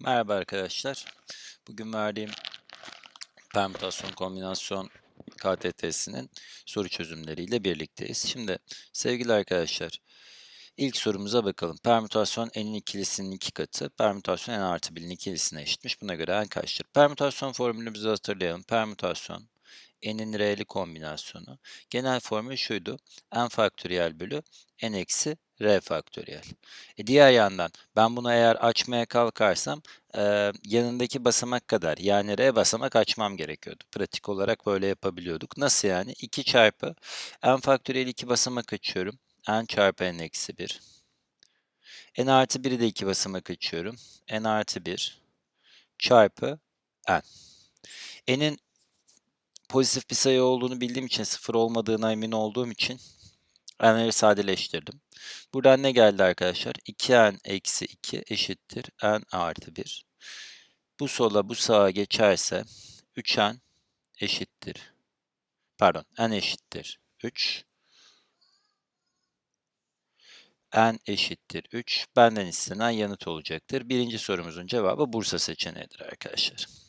Merhaba arkadaşlar. Bugün verdiğim permütasyon kombinasyon KTT'sinin soru çözümleriyle birlikteyiz. Şimdi sevgili arkadaşlar ilk sorumuza bakalım. Permütasyon n'in ikilisinin iki katı. Permütasyon n artı 1'in ikilisine eşitmiş. Buna göre n kaçtır? Permütasyon formülümüzü hatırlayalım. Permütasyon n'in r'li kombinasyonu. Genel formül şuydu. n faktöriyel bölü n eksi r faktöriyel. E diğer yandan ben bunu eğer açmaya kalkarsam e, yanındaki basamak kadar yani r basamak açmam gerekiyordu. Pratik olarak böyle yapabiliyorduk. Nasıl yani? 2 çarpı n faktöriyel 2 basamak açıyorum. n çarpı n eksi 1. n artı 1'i de 2 basamak açıyorum. n artı 1 çarpı n. n'in pozitif bir sayı olduğunu bildiğim için, sıfır olmadığına emin olduğum için n'leri sadeleştirdim. Buradan ne geldi arkadaşlar? 2n eksi 2 eşittir n artı 1. Bu sola bu sağa geçerse 3n eşittir. Pardon n eşittir 3. n eşittir 3. Benden istenen yanıt olacaktır. Birinci sorumuzun cevabı Bursa seçeneğidir arkadaşlar.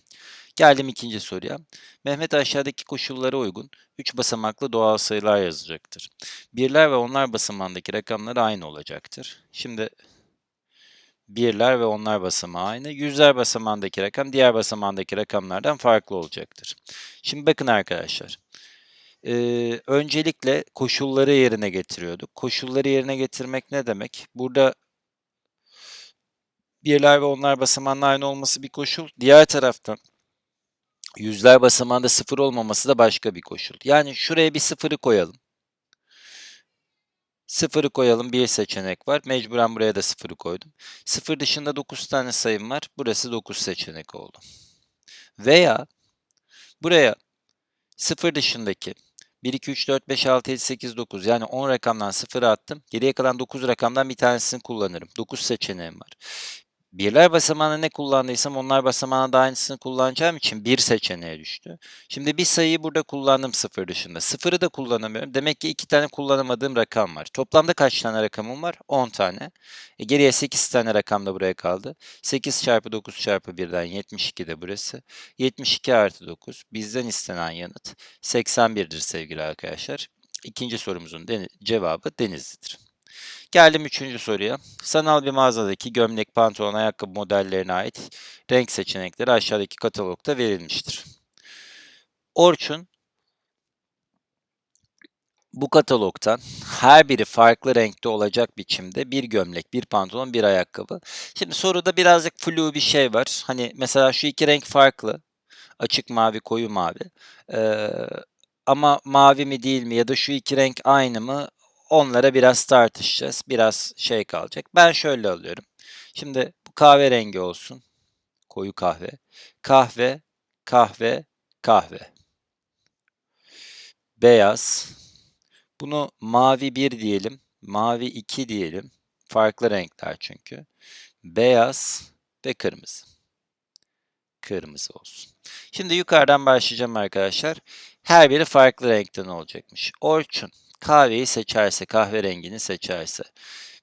Geldim ikinci soruya. Mehmet aşağıdaki koşullara uygun 3 basamaklı doğal sayılar yazacaktır. Birler ve onlar basamağındaki rakamlar aynı olacaktır. Şimdi birler ve onlar basamağı aynı. Yüzler basamağındaki rakam diğer basamağındaki rakamlardan farklı olacaktır. Şimdi bakın arkadaşlar. Ee, öncelikle koşulları yerine getiriyorduk. Koşulları yerine getirmek ne demek? Burada birler ve onlar basamağının aynı olması bir koşul. Diğer taraftan yüzler basamağında sıfır olmaması da başka bir koşul. Yani şuraya bir sıfırı koyalım. Sıfırı koyalım. Bir seçenek var. Mecburen buraya da sıfırı koydum. Sıfır dışında 9 tane sayım var. Burası 9 seçenek oldu. Veya buraya sıfır dışındaki 1, 2, 3, 4, 5, 6, 7, 8, 9 yani 10 rakamdan sıfırı attım. Geriye kalan 9 rakamdan bir tanesini kullanırım. 9 seçeneğim var. Birler basamağına ne kullandıysam onlar basamağına da aynısını kullanacağım için bir seçeneğe düştü. Şimdi bir sayıyı burada kullandım sıfır dışında. Sıfırı da kullanamıyorum. Demek ki iki tane kullanamadığım rakam var. Toplamda kaç tane rakamım var? 10 tane. E geriye 8 tane rakam da buraya kaldı. 8 çarpı 9 çarpı 1'den 72 de burası. 72 artı 9. Bizden istenen yanıt 81'dir sevgili arkadaşlar. İkinci sorumuzun cevabı Denizli'dir. Geldim üçüncü soruya. Sanal bir mağazadaki gömlek, pantolon, ayakkabı modellerine ait renk seçenekleri aşağıdaki katalogda verilmiştir. Orçun bu katalogdan her biri farklı renkte olacak biçimde bir gömlek, bir pantolon, bir ayakkabı. Şimdi soruda birazcık flu bir şey var. Hani mesela şu iki renk farklı. Açık mavi, koyu mavi. Ee, ama mavi mi değil mi ya da şu iki renk aynı mı onlara biraz tartışacağız. Biraz şey kalacak. Ben şöyle alıyorum. Şimdi bu kahverengi olsun. Koyu kahve. Kahve, kahve, kahve. Beyaz. Bunu mavi 1 diyelim. Mavi 2 diyelim. Farklı renkler çünkü. Beyaz ve kırmızı. Kırmızı olsun. Şimdi yukarıdan başlayacağım arkadaşlar. Her biri farklı renkten olacakmış. Orçun kahveyi seçerse, kahverengini seçerse,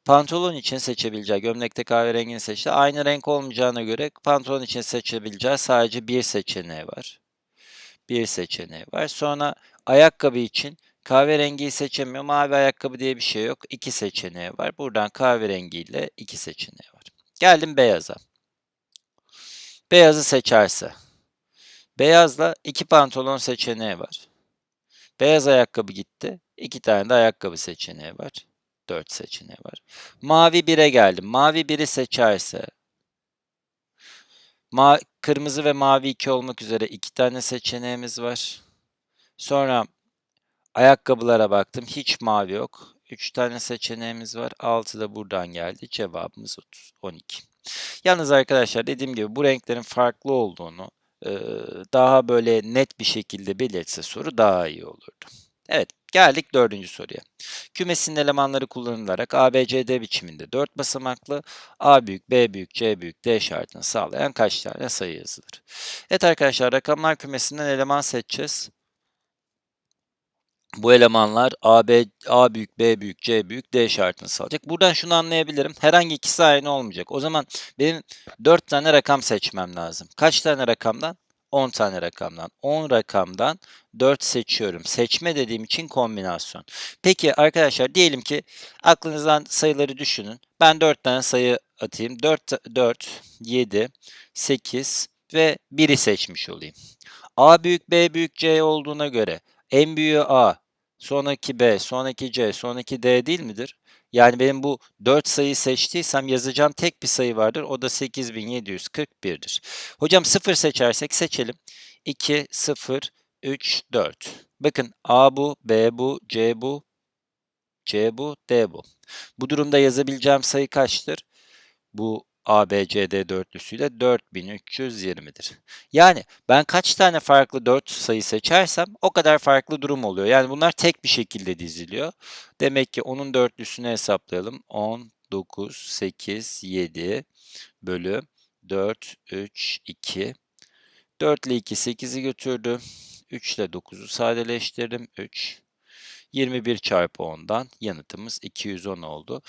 pantolon için seçebileceği, gömlekte kahverengini seçti. Aynı renk olmayacağına göre pantolon için seçebileceği sadece bir seçeneği var. Bir seçeneği var. Sonra ayakkabı için kahverengiyi seçemiyor. Mavi ayakkabı diye bir şey yok. İki seçeneği var. Buradan kahverengiyle iki seçeneği var. Geldim beyaza. Beyazı seçerse. Beyazla iki pantolon seçeneği var. Beyaz ayakkabı gitti. İki tane de ayakkabı seçeneği var. Dört seçeneği var. Mavi 1'e geldim. Mavi 1'i seçerse ma kırmızı ve mavi 2 olmak üzere iki tane seçeneğimiz var. Sonra ayakkabılara baktım. Hiç mavi yok. 3 tane seçeneğimiz var. 6 da buradan geldi. Cevabımız 30, 12. Yalnız arkadaşlar dediğim gibi bu renklerin farklı olduğunu daha böyle net bir şekilde belirtse soru daha iyi olurdu. Evet, geldik dördüncü soruya. Kümesinin elemanları kullanılarak ABCD biçiminde 4 basamaklı A büyük, B büyük, C büyük, D şartını sağlayan kaç tane sayı yazılır? Evet arkadaşlar rakamlar kümesinden eleman seçeceğiz. bu elemanlar A, B, A büyük, B büyük, C büyük, D şartını sağlayacak. Buradan şunu anlayabilirim. Herhangi ikisi aynı olmayacak. O zaman benim 4 tane rakam seçmem lazım. Kaç tane rakamdan? 10 tane rakamdan. 10 rakamdan 4 seçiyorum. Seçme dediğim için kombinasyon. Peki arkadaşlar diyelim ki aklınızdan sayıları düşünün. Ben 4 tane sayı atayım. 4, 4 7, 8 ve 1'i seçmiş olayım. A büyük, B büyük, C olduğuna göre en büyüğü A, sonraki B, sonraki C, sonraki D değil midir? Yani benim bu 4 sayıyı seçtiysem yazacağım tek bir sayı vardır. O da 8741'dir. Hocam 0 seçersek seçelim. 2, 0, 3, 4. Bakın A bu, B bu, C bu, C bu, D bu. Bu durumda yazabileceğim sayı kaçtır? Bu ABCD dörtlüsüyle 4320'dir. Yani ben kaç tane farklı 4 sayı seçersem o kadar farklı durum oluyor. Yani bunlar tek bir şekilde diziliyor. Demek ki onun dörtlüsünü hesaplayalım. 10, 9, 8, 7 bölü 4, 3, 2. 4 ile 2 8'i götürdü. 3 ile 9'u sadeleştirdim. 3. 21 çarpı 10'dan yanıtımız 210 oldu.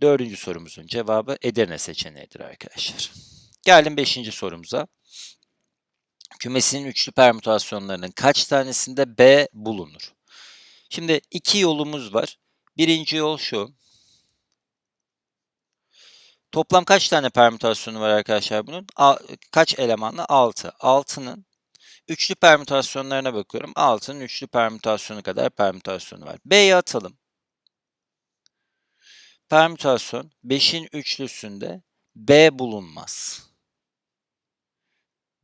Dördüncü sorumuzun cevabı Edirne seçeneğidir arkadaşlar. Geldim beşinci sorumuza. Kümesinin üçlü permütasyonlarının kaç tanesinde B bulunur? Şimdi iki yolumuz var. Birinci yol şu. Toplam kaç tane permütasyonu var arkadaşlar bunun? A- kaç elemanlı? 6. 6'nın üçlü permütasyonlarına bakıyorum. 6'nın üçlü permütasyonu kadar permütasyonu var. B'ye atalım. Permütasyon 5'in üçlüsünde B bulunmaz.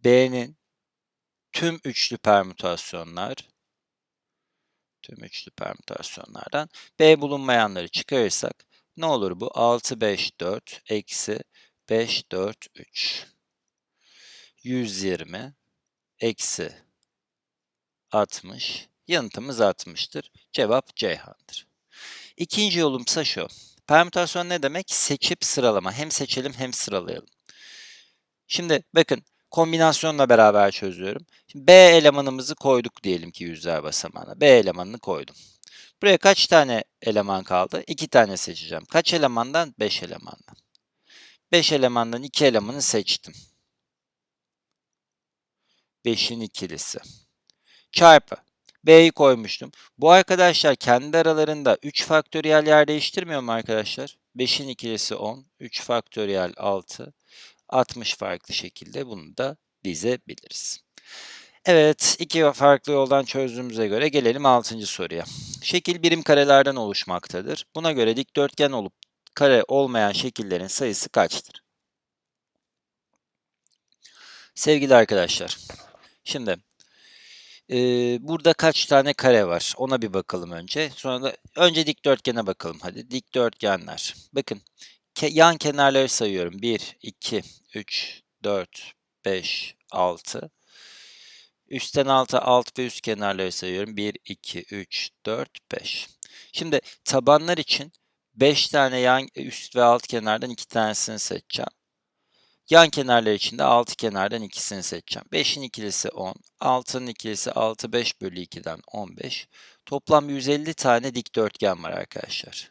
B'nin tüm üçlü permütasyonlar tüm üçlü permütasyonlardan B bulunmayanları çıkarırsak ne olur bu? 6, 5, 4 eksi 5, 4, 3. 120 eksi 60. Yanıtımız 60'tır. Cevap Ceyhan'dır. İkinci yolumsa şu. Permütasyon ne demek? Seçip sıralama. Hem seçelim hem sıralayalım. Şimdi bakın kombinasyonla beraber çözüyorum. Şimdi B elemanımızı koyduk diyelim ki yüzler basamağına. B elemanını koydum. Buraya kaç tane eleman kaldı? 2 tane seçeceğim. Kaç elemandan? 5 elemandan. 5 elemandan 2 elemanı seçtim. 5'in ikilisi. Çarpı. B'yi koymuştum. Bu arkadaşlar kendi aralarında 3 faktöriyel yer değiştirmiyor mu arkadaşlar? 5'in ikilisi 10, 3 faktöriyel 6, 60 farklı şekilde bunu da dizebiliriz. Evet, iki farklı yoldan çözdüğümüze göre gelelim 6. soruya. Şekil birim karelerden oluşmaktadır. Buna göre dikdörtgen olup kare olmayan şekillerin sayısı kaçtır? Sevgili arkadaşlar, şimdi ee, burada kaç tane kare var? Ona bir bakalım önce. Sonra da önce dikdörtgene bakalım hadi. Dikdörtgenler. Bakın ke yan kenarları sayıyorum. 1, 2, 3, 4, 5, 6. Üstten alta alt ve üst kenarları sayıyorum. 1, 2, 3, 4, 5. Şimdi tabanlar için 5 tane yan üst ve alt kenardan 2 tanesini seçeceğim. Yan kenarlar için de 6 kenardan ikisini seçeceğim. 5'in ikilisi 10, 6'nın ikilisi 6, 5 bölü 2'den 15. Toplam 150 tane dikdörtgen var arkadaşlar.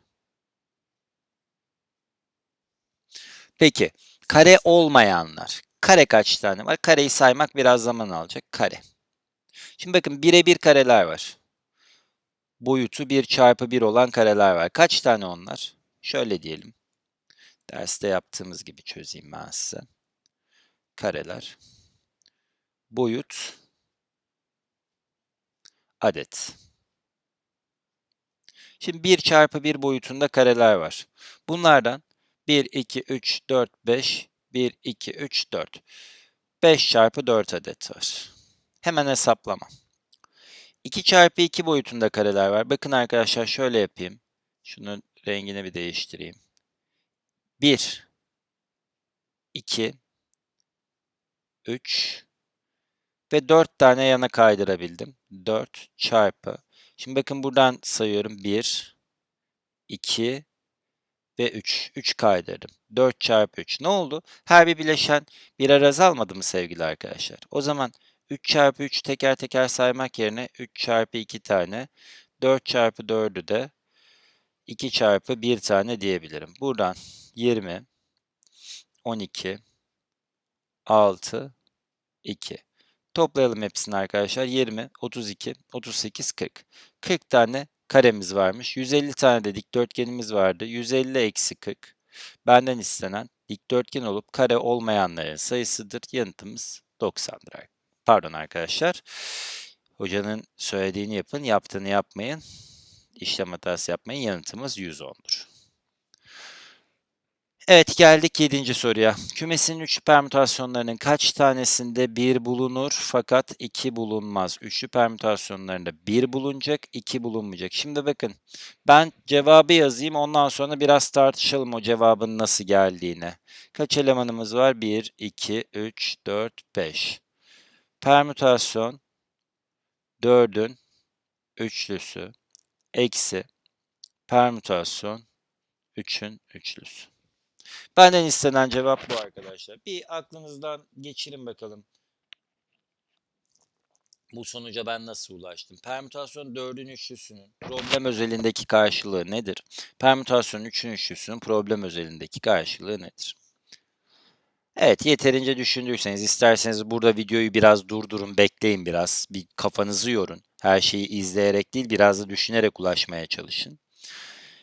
Peki, kare olmayanlar. Kare kaç tane var? Kareyi saymak biraz zaman alacak. Kare. Şimdi bakın birebir kareler var. Boyutu 1 çarpı 1 olan kareler var. Kaç tane onlar? Şöyle diyelim. Derste yaptığımız gibi çözeyim ben size. Kareler. Boyut. Adet. Şimdi 1 çarpı 1 boyutunda kareler var. Bunlardan 1, 2, 3, 4, 5, 1, 2, 3, 4. 5 çarpı 4 adet var. Hemen hesaplama. 2 çarpı 2 boyutunda kareler var. Bakın arkadaşlar şöyle yapayım. Şunun rengini bir değiştireyim. 1, 2, 3 ve 4 tane yana kaydırabildim. 4 çarpı. Şimdi bakın buradan sayıyorum. 1, 2 ve 3. 3 kaydırdım. 4 çarpı 3. Ne oldu? Her bir bileşen bir araz almadı mı sevgili arkadaşlar? O zaman 3 çarpı 3 teker teker saymak yerine 3 çarpı 2 tane 4 çarpı 4'ü de 2 çarpı 1 tane diyebilirim. Buradan 20, 12, 6, 2. Toplayalım hepsini arkadaşlar. 20, 32, 38, 40. 40 tane karemiz varmış. 150 tane de dikdörtgenimiz vardı. 150 eksi 40. Benden istenen dikdörtgen olup kare olmayanların sayısıdır. Yanıtımız 90'dır. ar- Pardon arkadaşlar. Hocanın söylediğini yapın, yaptığını yapmayın. İşlem hatası yapmayın. Yanıtımız 110'dur. Evet geldik 7. soruya. Kümesin 3 permütasyonlarının kaç tanesinde 1 bulunur fakat 2 bulunmaz? Üçlü permütasyonlarında 1 bulunacak, 2 bulunmayacak. Şimdi bakın ben cevabı yazayım ondan sonra biraz tartışalım o cevabın nasıl geldiğini. Kaç elemanımız var? 1, 2, 3, 4, 5. Permütasyon 4'ün üçlüsü eksi permütasyon 3'ün üçlüsü. Benden istenen cevap bu arkadaşlar. Bir aklınızdan geçirin bakalım. Bu sonuca ben nasıl ulaştım? Permütasyon 4'ün üçlüsünün problem özelindeki karşılığı nedir? Permütasyon 3'ün üçlüsünün problem özelindeki karşılığı nedir? Evet, yeterince düşündüyseniz isterseniz burada videoyu biraz durdurun, bekleyin biraz. Bir kafanızı yorun. Her şeyi izleyerek değil, biraz da düşünerek ulaşmaya çalışın.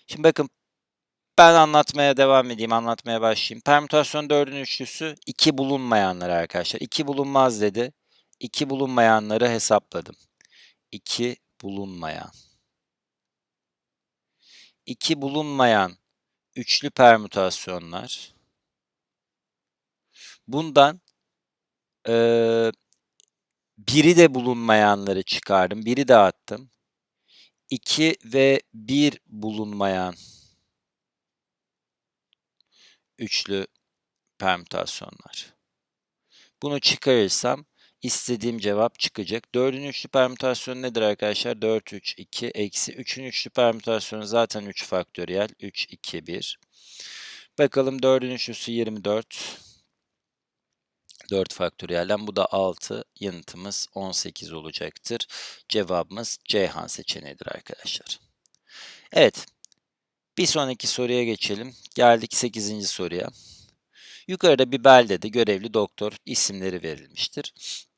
Şimdi bakın ben anlatmaya devam edeyim, anlatmaya başlayayım. Permütasyon 4'ün üçlüsü 2 bulunmayanlar arkadaşlar. 2 bulunmaz dedi. 2 bulunmayanları hesapladım. 2 bulunmayan. 2 bulunmayan üçlü permütasyonlar. Bundan eee biri de bulunmayanları çıkardım. Biri de attım. 2 ve 1 bulunmayan üçlü permütasyonlar. Bunu çıkarırsam istediğim cevap çıkacak. 4'ün üçlü permütasyonu nedir arkadaşlar? 4, 3, 2, eksi 3'ün üçlü permütasyonu zaten 3 faktöriyel. 3, 2, 1. Bakalım 4'ün üçlüsü 24. 4 faktöriyelden bu da 6. Yanıtımız 18 olacaktır. Cevabımız Ceyhan seçeneğidir arkadaşlar. Evet. Bir sonraki soruya geçelim. Geldik 8. soruya. Yukarıda bir beldede görevli doktor isimleri verilmiştir.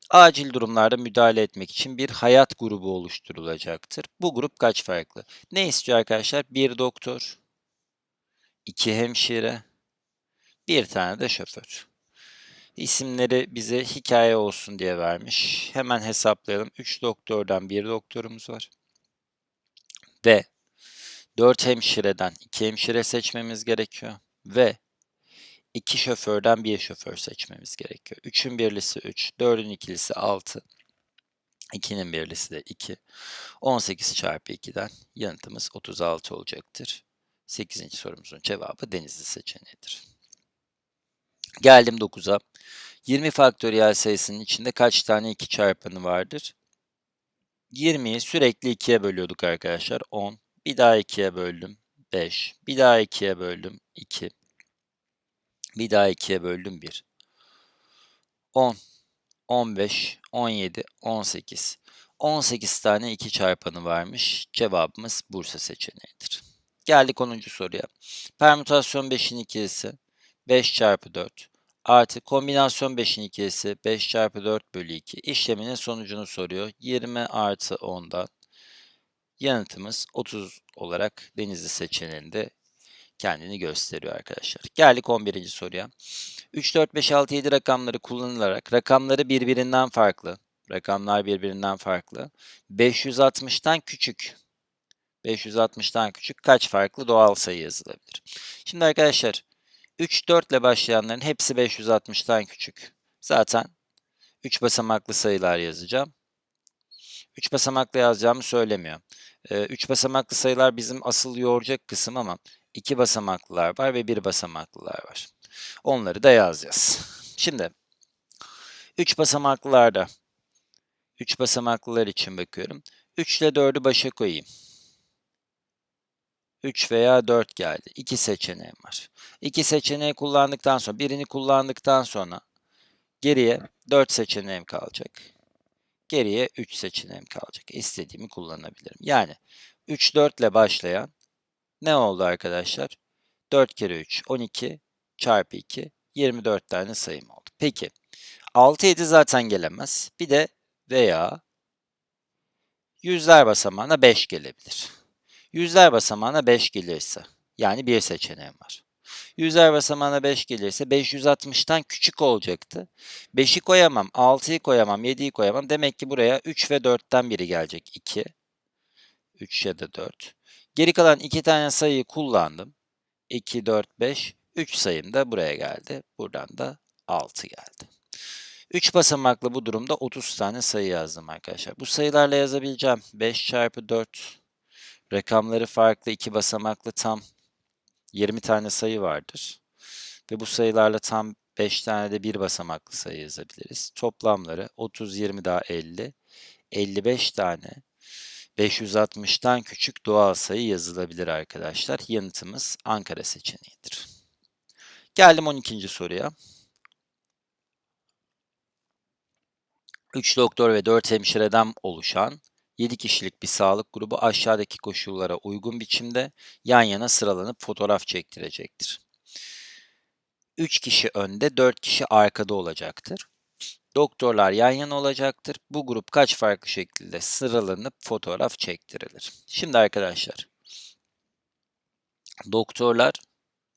Acil durumlarda müdahale etmek için bir hayat grubu oluşturulacaktır. Bu grup kaç farklı? Ne istiyor arkadaşlar? Bir doktor, iki hemşire, bir tane de şoför. İsimleri bize hikaye olsun diye vermiş. Hemen hesaplayalım. 3 doktordan bir doktorumuz var. Ve 4 hemşireden 2 hemşire seçmemiz gerekiyor. Ve 2 şoförden bir şoför seçmemiz gerekiyor. 3'ün birlisi 3, 4'ün ikilisi 6, 2'nin birlisi de 2. 18 çarpı 2'den yanıtımız 36 olacaktır. 8. sorumuzun cevabı denizli seçeneğidir. Geldim 9'a. 20 faktöriyel sayısının içinde kaç tane 2 çarpanı vardır? 20'yi sürekli 2'ye bölüyorduk arkadaşlar. 10. Bir daha 2'ye böldüm. 5. Bir daha 2'ye böldüm. 2. Bir daha 2'ye böldüm 1. 10, 15, 17, 18. 18 tane 2 çarpanı varmış. Cevabımız Bursa seçeneğidir. Geldik 10. soruya. Permütasyon 5'in ikilisi 5 çarpı 4 artı kombinasyon 5'in ikilisi 5 çarpı 4 bölü 2 işleminin sonucunu soruyor. 20 artı 10'dan yanıtımız 30 olarak denizli seçeneğinde kendini gösteriyor arkadaşlar. Geldik 11. soruya. 3, 4, 5, 6, 7 rakamları kullanılarak rakamları birbirinden farklı. Rakamlar birbirinden farklı. 560'tan küçük. 560'tan küçük kaç farklı doğal sayı yazılabilir? Şimdi arkadaşlar 3, 4 ile başlayanların hepsi 560'tan küçük. Zaten 3 basamaklı sayılar yazacağım. 3 basamaklı yazacağımı söylemiyor. 3 basamaklı sayılar bizim asıl yoğuracak kısım ama 2 basamaklılar var ve 1 basamaklılar var. Onları da yazacağız. Şimdi 3 basamaklılarda 3 basamaklılar için bakıyorum. 3 ile 4'ü başa koyayım. 3 veya 4 geldi. 2 seçeneğim var. 2 seçeneği kullandıktan sonra, birini kullandıktan sonra geriye 4 seçeneğim kalacak. Geriye 3 seçeneğim kalacak. İstediğimi kullanabilirim. Yani 3, 4 ile başlayan ne oldu arkadaşlar? 4 kere 3, 12 çarpı 2, 24 tane sayım oldu. Peki, 6, 7 zaten gelemez. Bir de veya yüzler basamağına 5 gelebilir. Yüzler basamağına 5 gelirse, yani bir seçeneğim var. Yüzler basamağına 5 gelirse 560'tan küçük olacaktı. 5'i koyamam, 6'yı koyamam, 7'yi koyamam. Demek ki buraya 3 ve 4'ten biri gelecek. 2, 3 ya da 4. Geri kalan 2 tane sayıyı kullandım. 2, 4, 5. 3 sayım da buraya geldi. Buradan da 6 geldi. 3 basamaklı bu durumda 30 tane sayı yazdım arkadaşlar. Bu sayılarla yazabileceğim 5 çarpı 4 rakamları farklı 2 basamaklı tam 20 tane sayı vardır. Ve bu sayılarla tam 5 tane de bir basamaklı sayı yazabiliriz. Toplamları 30, 20 daha 50. 55 tane 560'tan küçük doğal sayı yazılabilir arkadaşlar. Yanıtımız Ankara seçeneğidir. Geldim 12. soruya. 3 doktor ve 4 hemşireden oluşan 7 kişilik bir sağlık grubu aşağıdaki koşullara uygun biçimde yan yana sıralanıp fotoğraf çektirecektir. 3 kişi önde, 4 kişi arkada olacaktır. Doktorlar yan yana olacaktır. Bu grup kaç farklı şekilde sıralanıp fotoğraf çektirilir? Şimdi arkadaşlar, doktorlar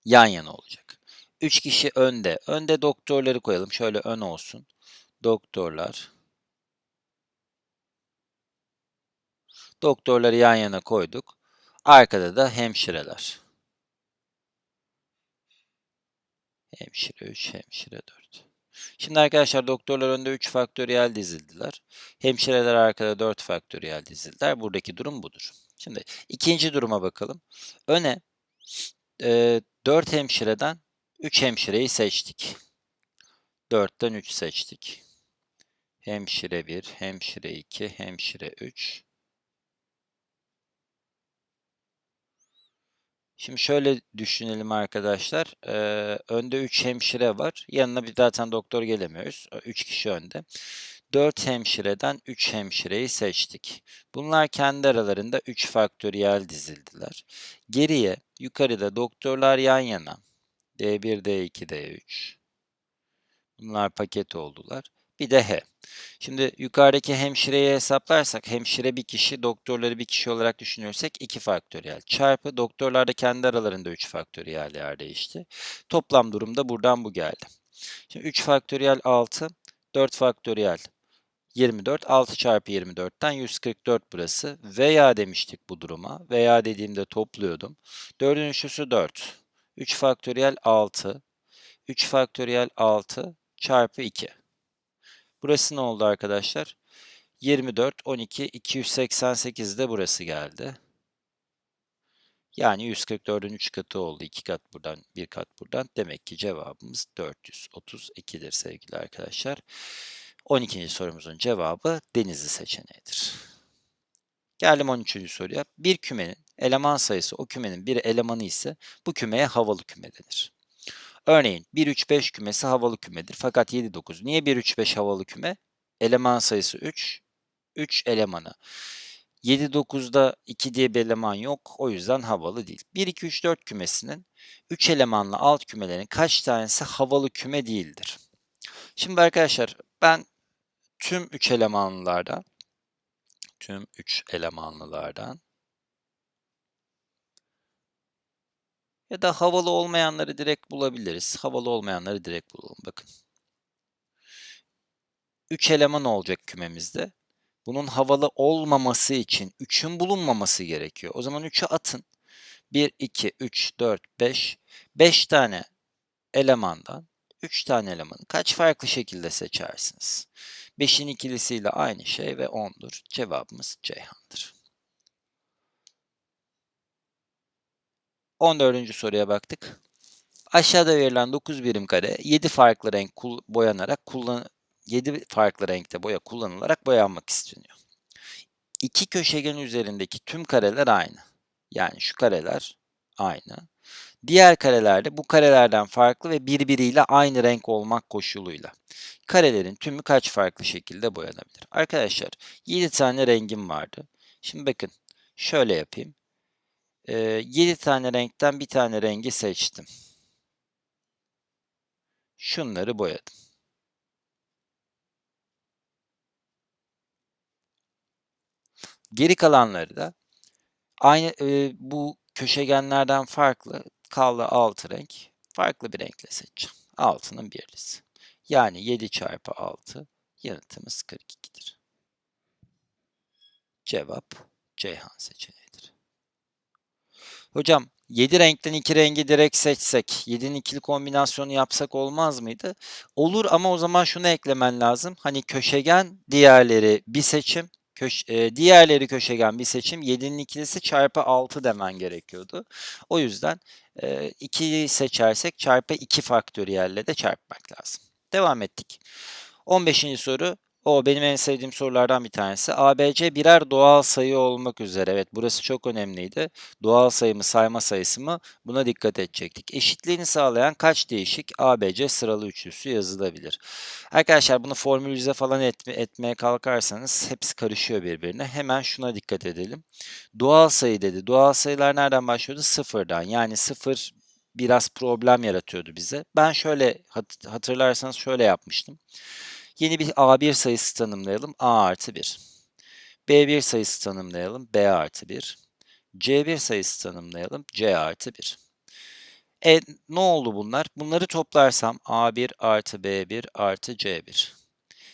yan yana olacak. 3 kişi önde. Önde doktorları koyalım. Şöyle ön olsun. Doktorlar. Doktorları yan yana koyduk. Arkada da hemşireler. Hemşire 3, hemşire 4. Şimdi arkadaşlar doktorlar önde 3 faktöriyel dizildiler. Hemşireler arkada 4 faktöriyel dizildiler. Buradaki durum budur. Şimdi ikinci duruma bakalım. Öne e, 4 hemşireden 3 hemşireyi seçtik. 4'ten 3 seçtik. Hemşire 1, hemşire 2, hemşire 3. Şimdi şöyle düşünelim arkadaşlar. Ee, önde 3 hemşire var. Yanına bir zaten doktor gelemiyoruz. 3 kişi önde. 4 hemşireden 3 hemşireyi seçtik. Bunlar kendi aralarında 3 faktöriyel dizildiler. Geriye yukarıda doktorlar yan yana. D1, D2, D3. Bunlar paket oldular. Bir de H. Şimdi yukarıdaki hemşireyi hesaplarsak hemşire bir kişi, doktorları bir kişi olarak düşünürsek 2 faktöriyel çarpı doktorlar da kendi aralarında 3 faktöriyel yer değişti. Toplam durumda buradan bu geldi. Şimdi 3 faktöriyel 6, 4 faktöriyel 24, 6 çarpı 24'ten 144 burası. Veya demiştik bu duruma. Veya dediğimde topluyordum. 4'ün üçlüsü 4. 3 faktöriyel 6. 3 faktöriyel 6 çarpı 2. Burası ne oldu arkadaşlar? 24, 12, 288 de burası geldi. Yani 144'ün 3 katı oldu. 2 kat buradan, 1 kat buradan. Demek ki cevabımız 432'dir sevgili arkadaşlar. 12. sorumuzun cevabı Denizli seçeneğidir. Geldim 13. soruya. Bir kümenin eleman sayısı o kümenin bir elemanı ise bu kümeye havalı küme denir. Örneğin 1, 3, 5 kümesi havalı kümedir. Fakat 7, 9. Niye 1, 3, 5 havalı küme? Eleman sayısı 3. 3 elemanı. 7, 9'da 2 diye bir eleman yok. O yüzden havalı değil. 1, 2, 3, 4 kümesinin 3 elemanlı alt kümelerin kaç tanesi havalı küme değildir? Şimdi arkadaşlar ben tüm 3 elemanlılardan tüm 3 elemanlılardan Ya da havalı olmayanları direkt bulabiliriz. Havalı olmayanları direkt bulalım. Bakın. 3 eleman olacak kümemizde. Bunun havalı olmaması için 3'ün bulunmaması gerekiyor. O zaman 3'ü atın. 1, 2, 3, 4, 5. 5 tane elemandan 3 tane elemanı kaç farklı şekilde seçersiniz? 5'in ikilisiyle aynı şey ve 10'dur. Cevabımız Ceyhan'dır. 14. soruya baktık. Aşağıda verilen 9 birim kare 7 farklı renk boyanarak kullan 7 farklı renkte boya kullanılarak boyanmak isteniyor. İki köşegen üzerindeki tüm kareler aynı. Yani şu kareler aynı. Diğer karelerde bu karelerden farklı ve birbiriyle aynı renk olmak koşuluyla. Karelerin tümü kaç farklı şekilde boyanabilir? Arkadaşlar 7 tane rengim vardı. Şimdi bakın şöyle yapayım. Ee, 7 tane renkten bir tane rengi seçtim. Şunları boyadım. Geri kalanları da aynı e, bu köşegenlerden farklı kaldı 6 renk. Farklı bir renkle seçeceğim. 6'nın birlisi. Yani 7 çarpı 6 yanıtımız 42'dir. Cevap Ceyhan seçeneğidir. Hocam 7 renkten 2 rengi direkt seçsek, 7'nin ikili kombinasyonu yapsak olmaz mıydı? Olur ama o zaman şunu eklemen lazım. Hani köşegen diğerleri bir seçim, köş e, diğerleri köşegen bir seçim, 7'nin ikilisi çarpı 6 demen gerekiyordu. O yüzden e, 2'yi seçersek çarpı 2 faktöriyelle de çarpmak lazım. Devam ettik. 15. soru. O benim en sevdiğim sorulardan bir tanesi. ABC birer doğal sayı olmak üzere. Evet burası çok önemliydi. Doğal sayı mı sayma sayısı mı buna dikkat edecektik. Eşitliğini sağlayan kaç değişik ABC sıralı üçlüsü yazılabilir? Arkadaşlar bunu formülize falan etme, etmeye kalkarsanız hepsi karışıyor birbirine. Hemen şuna dikkat edelim. Doğal sayı dedi. Doğal sayılar nereden başlıyordu? Sıfırdan. Yani sıfır biraz problem yaratıyordu bize. Ben şöyle hatırlarsanız şöyle yapmıştım. Yeni bir A1 sayısı tanımlayalım. A artı 1. B1 sayısı tanımlayalım. B artı 1. C1 sayısı tanımlayalım. C artı 1. E ne oldu bunlar? Bunları toplarsam A1 artı B1 artı C1.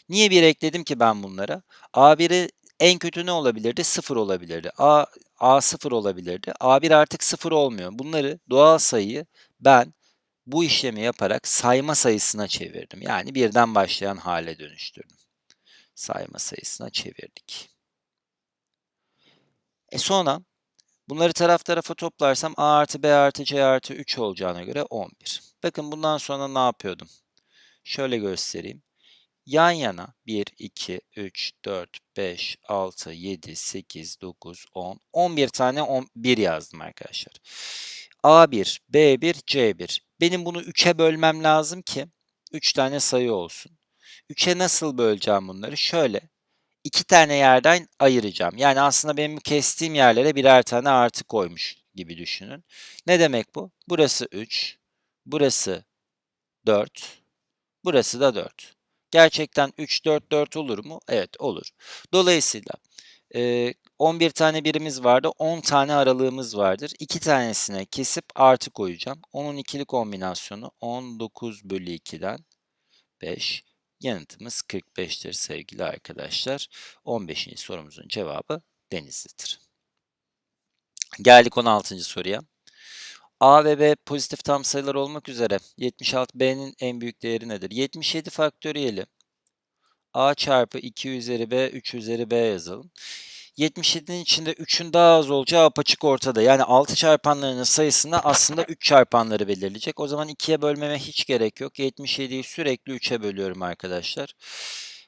Niye bir ekledim ki ben bunlara? A1'i en kötü ne olabilirdi? 0 olabilirdi. A, A 0 olabilirdi. A1 artık 0 olmuyor. Bunları doğal sayıyı ben bu işlemi yaparak sayma sayısına çevirdim. Yani birden başlayan hale dönüştürdüm. Sayma sayısına çevirdik. E sonra bunları taraf tarafa toplarsam A artı B artı C artı 3 olacağına göre 11. Bakın bundan sonra ne yapıyordum? Şöyle göstereyim. Yan yana 1, 2, 3, 4, 5, 6, 7, 8, 9, 10, 11 tane 11 yazdım arkadaşlar. A1, B1, C1. Benim bunu 3'e bölmem lazım ki 3 tane sayı olsun. 3'e nasıl böleceğim bunları? Şöyle. 2 tane yerden ayıracağım. Yani aslında benim kestiğim yerlere birer tane artı koymuş gibi düşünün. Ne demek bu? Burası 3, burası 4, burası da 4. Gerçekten 3, 4, 4 olur mu? Evet olur. Dolayısıyla 11 tane birimiz vardı. 10 tane aralığımız vardır. 2 tanesine kesip artı koyacağım. Onun ikili kombinasyonu 19 bölü 2'den 5. Yanıtımız 45'tir sevgili arkadaşlar. 15. sorumuzun cevabı Denizli'dir. Geldik 16. soruya. A ve B pozitif tam sayılar olmak üzere 76B'nin en büyük değeri nedir? 77 faktöriyeli A çarpı 2 üzeri B 3 üzeri B yazalım. 77'nin içinde 3'ün daha az olacağı apaçık ortada. Yani 6 çarpanlarının sayısında aslında 3 çarpanları belirleyecek. O zaman 2'ye bölmeme hiç gerek yok. 77'yi sürekli 3'e bölüyorum arkadaşlar.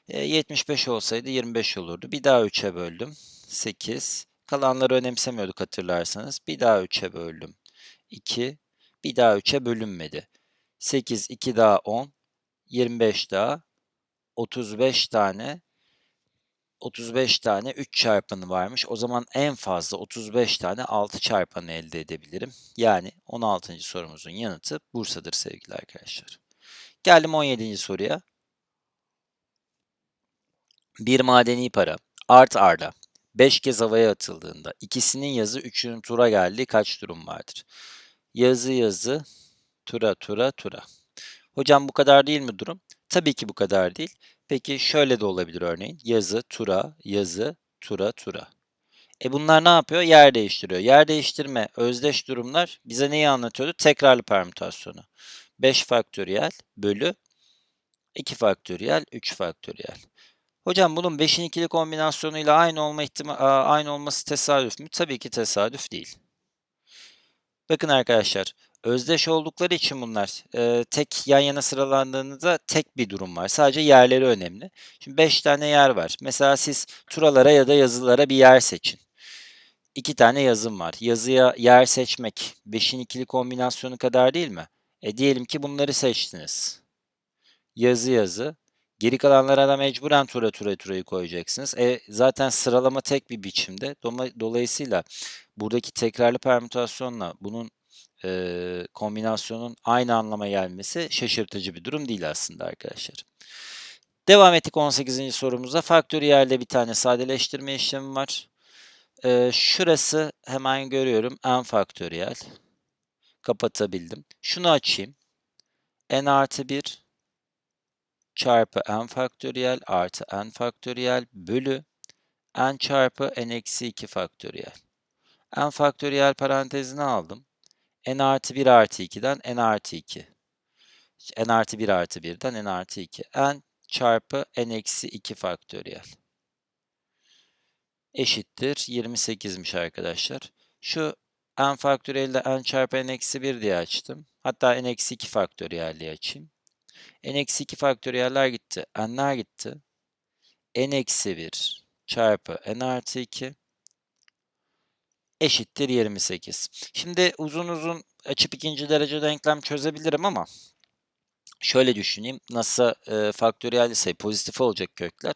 E, 75 olsaydı 25 olurdu. Bir daha 3'e böldüm. 8. Kalanları önemsemiyorduk hatırlarsanız. Bir daha 3'e böldüm. 2. Bir daha 3'e bölünmedi. 8, 2 daha 10. 25 daha. 35 tane 35 tane 3 çarpanı varmış. O zaman en fazla 35 tane 6 çarpanı elde edebilirim. Yani 16. sorumuzun yanıtı Bursa'dır sevgili arkadaşlar. Geldim 17. soruya. Bir madeni para art arda 5 kez havaya atıldığında ikisinin yazı 3'ünün tura geldiği kaç durum vardır? Yazı yazı tura tura tura. Hocam bu kadar değil mi durum? Tabii ki bu kadar değil. Peki şöyle de olabilir örneğin. Yazı, tura, yazı, tura, tura. E bunlar ne yapıyor? Yer değiştiriyor. Yer değiştirme, özdeş durumlar bize neyi anlatıyordu? Tekrarlı permütasyonu. 5 faktöriyel bölü 2 faktöriyel, 3 faktöriyel. Hocam bunun 5'in ikili kombinasyonuyla aynı olma ihtima aynı olması tesadüf mü? Tabii ki tesadüf değil. Bakın arkadaşlar, Özdeş oldukları için bunlar e, tek yan yana sıralandığınızda tek bir durum var. Sadece yerleri önemli. Şimdi 5 tane yer var. Mesela siz turalara ya da yazılara bir yer seçin. iki tane yazım var. Yazıya yer seçmek 5'in ikili kombinasyonu kadar değil mi? E diyelim ki bunları seçtiniz. Yazı yazı. Geri kalanlara da mecburen tura tura turayı koyacaksınız. E zaten sıralama tek bir biçimde. Dolayısıyla buradaki tekrarlı permütasyonla bunun e, kombinasyonun aynı anlama gelmesi şaşırtıcı bir durum değil aslında arkadaşlar. Devam ettik 18. sorumuza. Faktöriyelde bir tane sadeleştirme işlemi var. Ee, şurası hemen görüyorum n faktöriyel. Kapatabildim. Şunu açayım. n artı 1 çarpı n faktöriyel artı n faktöriyel bölü n çarpı n eksi 2 faktöriyel. n faktöriyel parantezine aldım. N artı 1 artı 2'den n artı 2. n artı 1 artı 1'den n artı 2. n çarpı n eksi 2 faktöriyel eşittir 28'miş arkadaşlar. Şu n faktöriyeli de n çarpı n eksi 1 diye açtım. Hatta n eksi 2 faktöriyel diye açayım. n eksi 2 faktöriyeller gitti. n'ler gitti. n eksi 1 çarpı n artı 2 eşittir 28. Şimdi uzun uzun açıp ikinci derece denklem çözebilirim ama Şöyle düşüneyim. NASA e, faktöriyel sayı pozitif olacak kökler.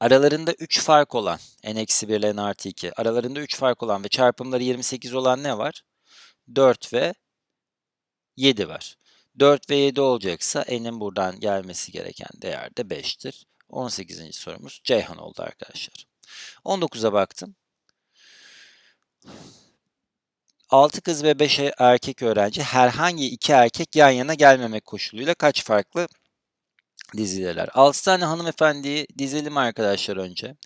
Aralarında 3 fark olan n-1 ile n artı 2 aralarında 3 fark olan ve çarpımları 28 olan ne var? 4 ve 7 var. 4 ve 7 olacaksa n'in buradan gelmesi gereken değer de 5'tir. 18. sorumuz Ceyhan oldu arkadaşlar. 19'a baktım. 6 kız ve 5 erkek öğrenci herhangi iki erkek yan yana gelmemek koşuluyla kaç farklı dizideler? 6 tane hanımefendiyi dizelim arkadaşlar önce.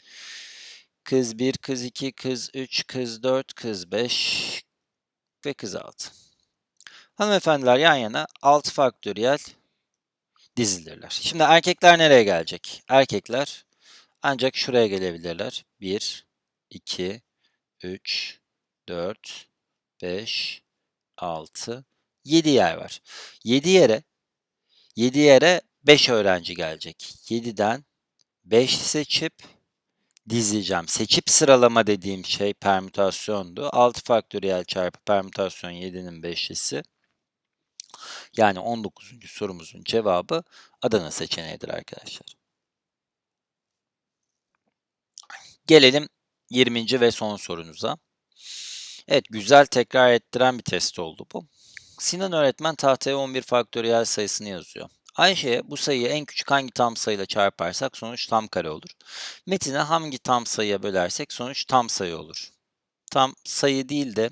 Kız 1, kız 2, kız 3, kız 4, kız 5 ve kız 6. Hanımefendiler yan yana 6 faktöriyel dizilirler. Şimdi erkekler nereye gelecek? Erkekler ancak şuraya gelebilirler. 1, 2, 3, 4, 5, 6, 7 yer var. 7 yere 7 yere 5 öğrenci gelecek. 7'den 5 seçip dizeceğim. Seçip sıralama dediğim şey permütasyondu. 6 faktöriyel çarpı permütasyon 7'nin 5'lisi. Yani 19. sorumuzun cevabı Adana seçeneğidir arkadaşlar. Gelelim 20. ve son sorunuza. Evet, güzel tekrar ettiren bir test oldu bu. Sinan öğretmen tahtaya 11 faktöriyel sayısını yazıyor. Ayşe'ye bu sayıyı en küçük hangi tam sayıyla çarparsak sonuç tam kare olur. Metin'e hangi tam sayıya bölersek sonuç tam sayı olur. Tam sayı değil de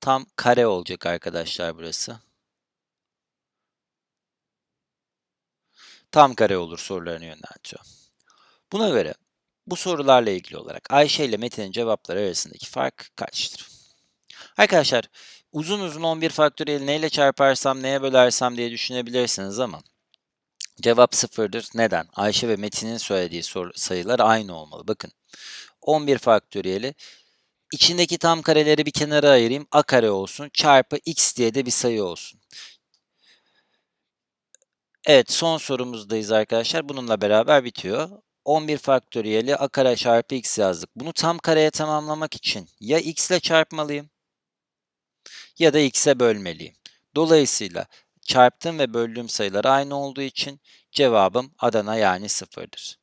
tam kare olacak arkadaşlar burası. Tam kare olur sorularını yöneltiyor. Buna göre bu sorularla ilgili olarak Ayşe ile Metin'in cevapları arasındaki fark kaçtır? Arkadaşlar uzun uzun 11 faktöriyeli neyle çarparsam neye bölersem diye düşünebilirsiniz ama cevap sıfırdır. Neden? Ayşe ve Metin'in söylediği sayılar aynı olmalı. Bakın 11 faktöriyeli içindeki tam kareleri bir kenara ayırayım. A kare olsun çarpı x diye de bir sayı olsun. Evet son sorumuzdayız arkadaşlar. Bununla beraber bitiyor. 11 faktöriyeli a kare çarpı x yazdık. Bunu tam kareye tamamlamak için ya x ile çarpmalıyım ya da x'e bölmeliyim. Dolayısıyla çarptığım ve böldüğüm sayılar aynı olduğu için cevabım Adana yani sıfırdır.